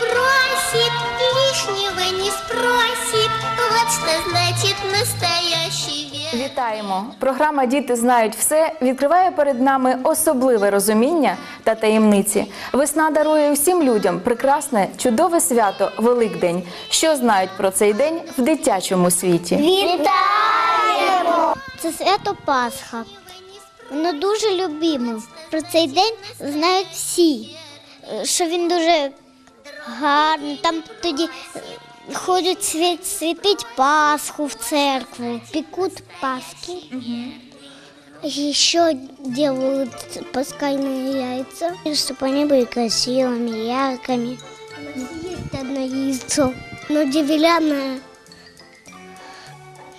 бросит, лишнего не спросит. Вот что значит настоящий век. Вітаємо! Програма Діти знають все відкриває перед нами особливе розуміння та таємниці. Весна дарує всім людям прекрасне, чудове свято Великдень. Що знають про цей день в дитячому світі? Вітаємо! Це свято Пасха. Воно дуже любимо. Про цей день знають всі, е, що він дуже гарний. Там тоді е, ходять світ, світить Пасху в церкву, пекут Пасхи. Еще делают пасхальные яйца, чтобы они были красивыми, яркими. Есть одно яйцо, но деревянное.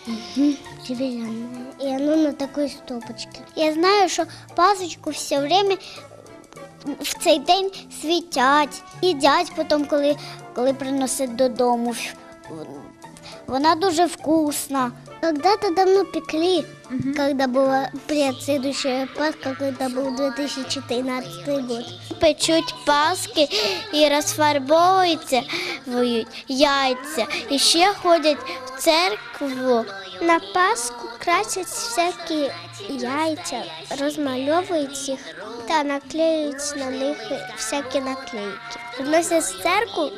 Мгм, Деревянное. И оно на такой стопочке. Я знаю, що пасочку все время в цей день світять, їдять потім, коли, коли приносять додому. Вона дуже вкусна. Когда-то давно пекли, когда была предыдущая Пасха, когда был 2014 год. Печуть паски і розфарбовуються воють яйця. І ще ходять в церкву. На Пасху красять всякі яйця, розмальовують їх та наклеюють на них всякі наклейки. Приносять в церкву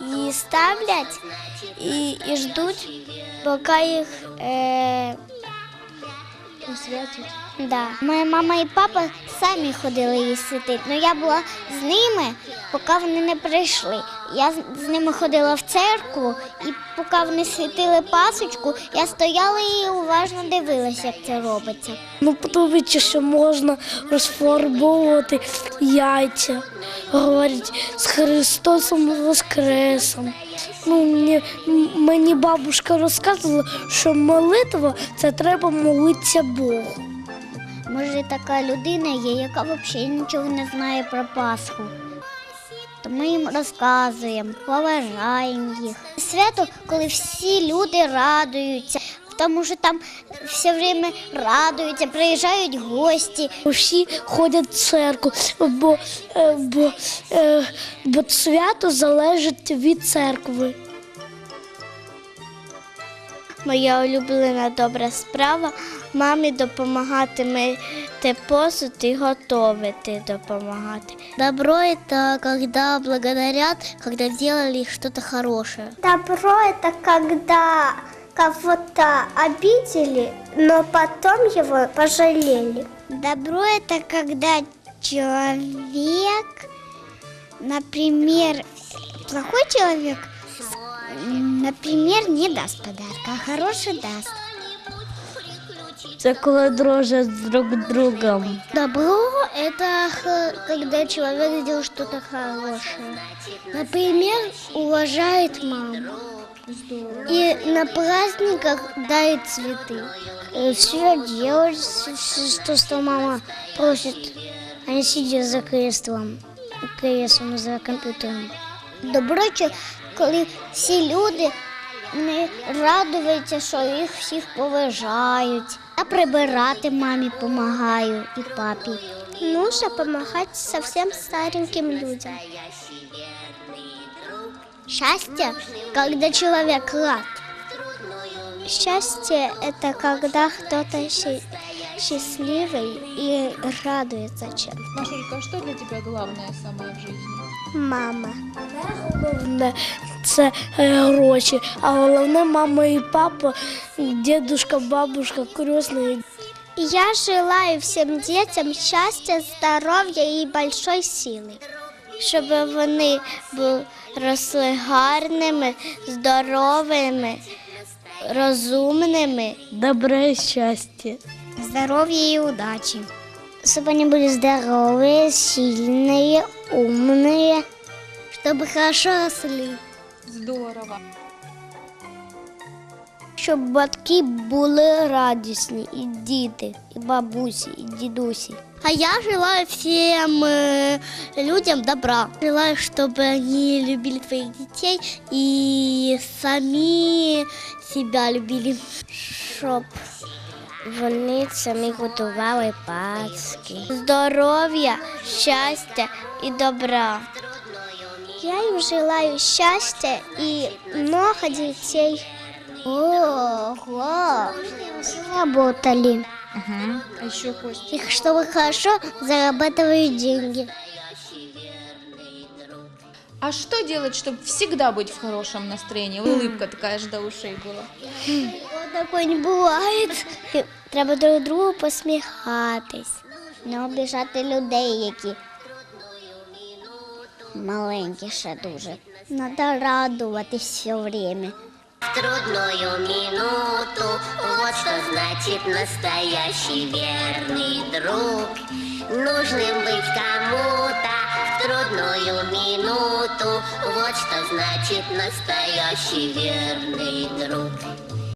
і ставлять і, і ждуть, поки їх е, освятять. Да. Моя мама і папа самі ходили її святити, але я була з ними, поки вони не прийшли. Я з- ними ходила в церкву, і поки вони святили пасочку, я стояла і уважно дивилася, як це робиться. Ну, подивіться, що можна розфарбовувати яйця. Говорять з Христосом Воскресом. Ну, мені, мені бабушка розказувала, що молитва це треба молитися Богу. Може, така людина є, яка взагалі нічого не знає про Пасху. То ми їм розказуємо, поважаємо їх. Свято, коли всі люди радуються, тому що там все время радуються, приїжджають гості. Всі ходять в церкву, бо, е, бо, е, бо свято залежить від церкви. Моя улюблена добра справа мамі допомагати мити посуд і готувати допомагати. Добро это когда благодарят, когда сделали что-то хорошее. Добро это когда кого-то обидели, но потом его пожалели. Добро это когда человек, например, плохой человек, например, не даст подарка, а хороший даст. Це коли дружать друг другом. Добро – это х- когда человек сделал что-то хорошее. Например, уважает маму. И на праздниках дает цветы. Все делать, что, что мама просит, а не сидя за креслом, креслом за комп'ютером. Добро, чи- коли всі люди не радуються, що їх всіх поважають. Я прибирати мамі допомагаю і папі. Нужно помогать совсем стареньким людям. Счастье, когда человек рад. Счастье – это когда кто-то счастливый и радуется чем-то. Машулька, а что для тебя главное самое в жизни? Мама. Головне це гроші, а головне мама і папа, дідушка, бабушка, крісний. Я желаю всем детям счастья, здоровья и большой силы. Щоб вони росли гарними, здоровими, розумними, Добре щастя. здоровья и удачи. Чтобы они были здоровые, сильные, умные, чтобы хорошо росли. Здорово. Щоб батьки були радісні, і діти, і бабусі, і дідусі. А я желаю всем э, людям добра. Желаю, чтобы они любили своих детей и сами себя любили. Щоб вони самі готували паски. Здоров'я, щастя і добра. Я им желаю счастья и много детей. Ого! Работали. Угу. А еще, Кость? Их, чтобы хорошо зарабатывать деньги. А что делать, чтобы всегда быть в хорошем настроении? Улыбка такая аж до ушей была. Такого не буває. Треба друг другу посміхатись, не обіжати людей, які маленькі ще дуже. Треба радуватись все время. В трудную минуту Вот что значит настоящий верный друг Нужным быть кому-то В трудную минуту Вот что значит настоящий верный друг